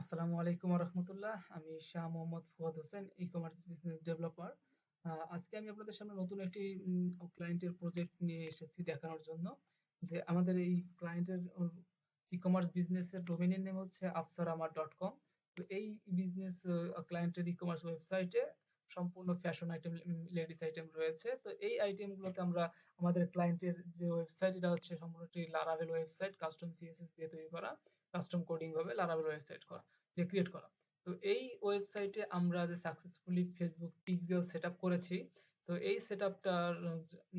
আসসালামু আলাইকুম রহমতুল্লাহ আমি Shah Mohammad Fuad Hossain E commerce business developer আজকে আমি আপনাদের সামনে নতুন একটি ক্লায়েন্টের প্রজেক্ট নিয়ে এসেছি দেখানোর জন্য। যে আমাদের এই ক্লায়েন্টের ই কমার্স বিজনেসের ডোমেনের নেম হচ্ছে আফসারামার ডট কম তো এই বিজনেস ক্লায়েন্টের ই কমার্স ওয়েবসাইটে সম্পূর্ণ ফ্যাশন আইটেম লেডিস আইটেম রয়েছে। তো এই আইটেমগুলোতে আমরা আমাদের ক্লায়েন্টের যে ওয়েবসাইট এটা হচ্ছে সম্পূর্ণ একটি লারাভেল ওয়েবসাইট কাস্টম সিএসএস দিয়ে তৈরি করা। কাস্টম কোডিং ভাবে লারাভেল ওয়েবসাইট করা, যে ক্রিয়েট করা। তো এই ওয়েবসাইটে আমরা যে সাকসেসফুলি ফেসবুক পিক্সেল সেটআপ করেছি, তো এই সেটআপটার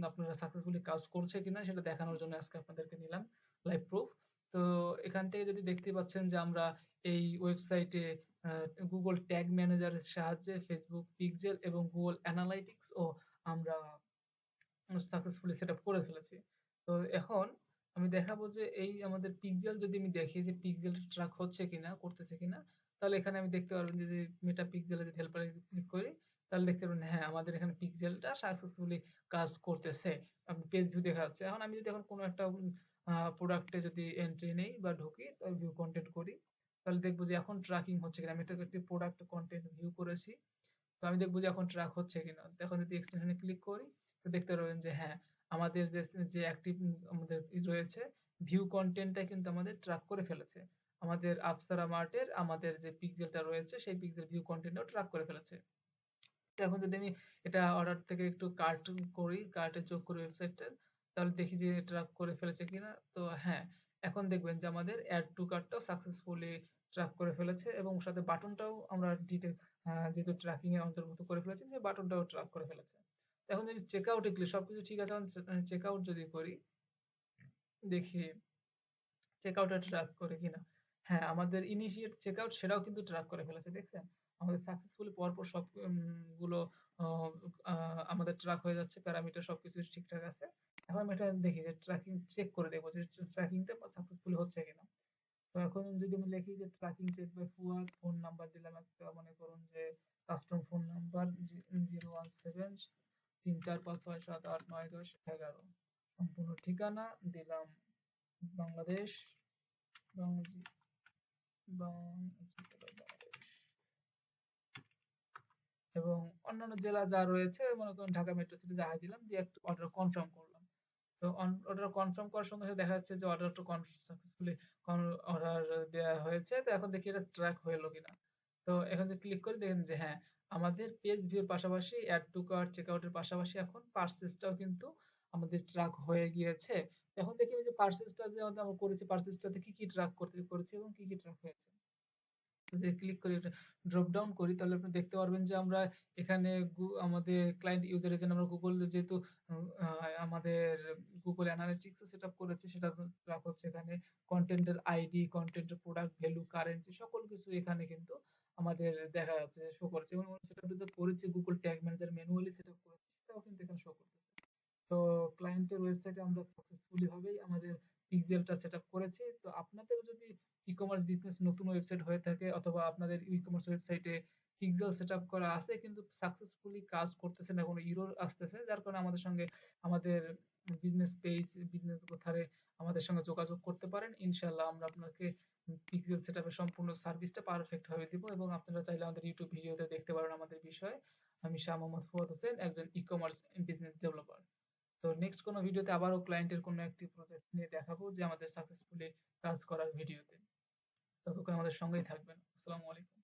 আপনারা সাকসেসফুলি কাজ করছে কিনা সেটা দেখানোর জন্য আজকে আপনাদেরকে নিলাম লাইভ প্রুফ তো এখান থেকে যদি দেখতে পাচ্ছেন যে আমরা এই ওয়েবসাইটে গুগল ট্যাগ ম্যানেজারের সাহায্যে ফেসবুক পিক্সেল এবং গুগল অ্যানালাইটিক্স ও আমরা সাকসেসফুলি সেট করে ফেলেছি। তো এখন আমি দেখাবো যে এই আমাদের পিক্সেল যদি আমি দেখি যে পিক্সেল ট্র্যাক হচ্ছে কিনা, করতেছে কিনা, তাহলে এখানে আমি দেখতে পারবেন যে মেটা পিক্সেলে যদি হেল্পারে ক্লিক করি, তাহলে দেখতে পারবেন হ্যাঁ আমাদের এখানে পিক্সেলটা সাকসেসফুলি কাজ করতেছে। পেজ ভিউ দেখা যাচ্ছে। এখন আমি যদি এখন কোনো একটা প্রোডাক্টে যদি এন্ট্রি নেই বা ঢুকি তাহলে ভিউ কন্টেন্ট করি, তাহলে দেখব যে এখন ট্র্যাকিং হচ্ছে কিনা। আমি একটি প্রোডাক্ট কন্টেন্ট ভিউ করেছি। তো আমি দেখব যে এখন ট্র্যাক হচ্ছে কিনা। এখন যদি এক্সটেনশনে ক্লিক করি, তো দেখতে পারবেন যে হ্যাঁ আমাদের যে যে অ্যাক্টিভ আমাদের রয়েছে ভিউ কন্টেন্টটা কিন্তু আমাদের ট্র্যাক করে ফেলেছে। আমাদের আফসারা মার্টের আমাদের যে পিক্সেলটা রয়েছে, সেই পিক্সেল ভিউ কন্টেন্টটাও ট্র্যাক করে ফেলেছে। এখন যদি আমি এটা অর্ডার থেকে একটু কার্ট করি কার্টে যোগ করি ওয়েবসাইটটার তাহলে দেখি যে ট্র্যাক করে ফেলেছে কিনা। তো হ্যাঁ এখন দেখবেন যে আমাদের অ্যাড টু কার্টটাও সাকসেসফুলি ট্র্যাক করে ফেলেছে এবং সাথে বাটনটাও আমরা ডিটেল যেহেতু ট্র্যাকিং এ অন্তর্ভুক্ত করে ফেলেছি যে বাটনটাও ট্র্যাক করে ফেলেছে। এখন যদি চেক আউটে ক্লিক সবকিছু ঠিক আছে চেক আউট যদি করি, দেখি চেক আউটটা ট্র্যাক করে কিনা। হ্যাঁ আমাদের ইনিশিয়েট চেক আউট সেটাও কিন্তু ট্র্যাক করে ফেলেছে, দেখছেন? আমাদের সাকসেসফুলি পরপর সবগুলো আমাদের ট্র্যাক হয়ে যাচ্ছে প্যারামিটার সবকিছু ঠিকঠাক আছে। এখন আমি এটা দেখি যে ট্র্যাকিং চেক করে দেখব যে ট্র্যাকিংটা সাকসেসফুলি হচ্ছে কিনা। তো এখন যদি আমি লিখি যে tracking check by Fuad phone number দিলাম একটা, মনে করুন যে custom phone number zero one seven তিন চার পাঁচ ছয় সাত, আট, নয়, দশ, এগারো। সম্পূর্ণ ঠিকানা দিলাম বাংলাদেশ এবং অন্যান্য জেলা যা রয়েছে, মনে করেন ঢাকা মেট্রো সিটি যা দিলাম, দিয়ে একটু অর্ডার কনফার্ম করলাম। তো অর্ডার কনফার্ম করার সঙ্গে সঙ্গে দেখা যাচ্ছে যে অর্ডারটা সাকসেসফুলি অর্ডার দেওয়া হয়েছে। তো এখন দেখি এটা ট্র্যাক হলো কিনা। তো এখন যদি ক্লিক করে দেখেন যে হ্যাঁ আমাদের পেজ ভিউর পাশাপাশি অ্যাড টু কার্ট চেকআউটের পাশাপাশি এখন পারচেজটাও কিন্তু আমাদের ট্র্যাক হয়ে গিয়েছে। এখন দেখি যে পারচেজটা যে আমরা করেছি পারচেজটাতে কি কি ট্র্যাক করতে, করেছি এবং কি কি ট্র্যাক হয়েছে। যদি ক্লিক করি ড্রপ ডাউন করি, তাহলে আপনি দেখতে পারবেন যে আমরা এখানে আমাদের ক্লায়েন্ট ইউজারের জন্য আমরা গুগল যেহেতু আমাদের গুগল অ্যানালিটিক্স সেট আপ করেছি, সেটা ট্র্যাক হচ্ছে এখানে কন্টেন্টের আইডি কন্টেন্টের প্রোডাক্ট ভ্যালু কারেন্সি সকল কিছু এখানে কিন্তু আমাদের দেখা যাচ্ছে শো করছে। এবং সেটা যে করেছি Google tag manager manually set up করেছি, সেটাও কিন্তু এখানে শো করতেছে। তো ক্লায়েন্টের ওয়েবসাইটে আমরা সাকসেসফুলি ভাবেই আমাদের পিক্সেলটা সেট আপ করেছি। তো আপনাদের যদি ই কমার্স বিজনেস নতুন ওয়েবসাইট হয়ে থাকে অথবা আপনাদের ই কমার্স ওয়েবসাইটে পিক্সেল সেট আপ করা আছে, কিন্তু সাকসেসফুলি কাজ করতেছে না, কোনো ইরোর আসতেছে, যার কারণে আমাদের সঙ্গে আমাদের বিজনেস পেজ বিজনেস কোথারে আমাদের সঙ্গে যোগাযোগ করতে পারেন। ইনশাল্লাহ আমরা আপনাকে পিক্সেল সেটআপের সম্পূর্ণ সার্ভিসটা পারফেক্ট ভাবে দিব এবং আপনারা চাইলে আমাদের ইউটিউব ভিডিওতে দেখতে পারেন আমাদের বিষয়ে। আমি শাহ মোহাম্মদ ফুয়াদ হোসেন, একজন ই কমার্স বিজনেস ডেভেলপার তো নেক্সট কোনো ভিডিওতে আবারও ক্লায়েন্টের কোনো একটি প্রজেক্ট নিয়ে দেখাবো যে আমাদের সাকসেসফুলি কাজ করার ভিডিওতে ততক্ষণ আমাদের সঙ্গেই থাকবেন। আসসালামু আলাইকুম।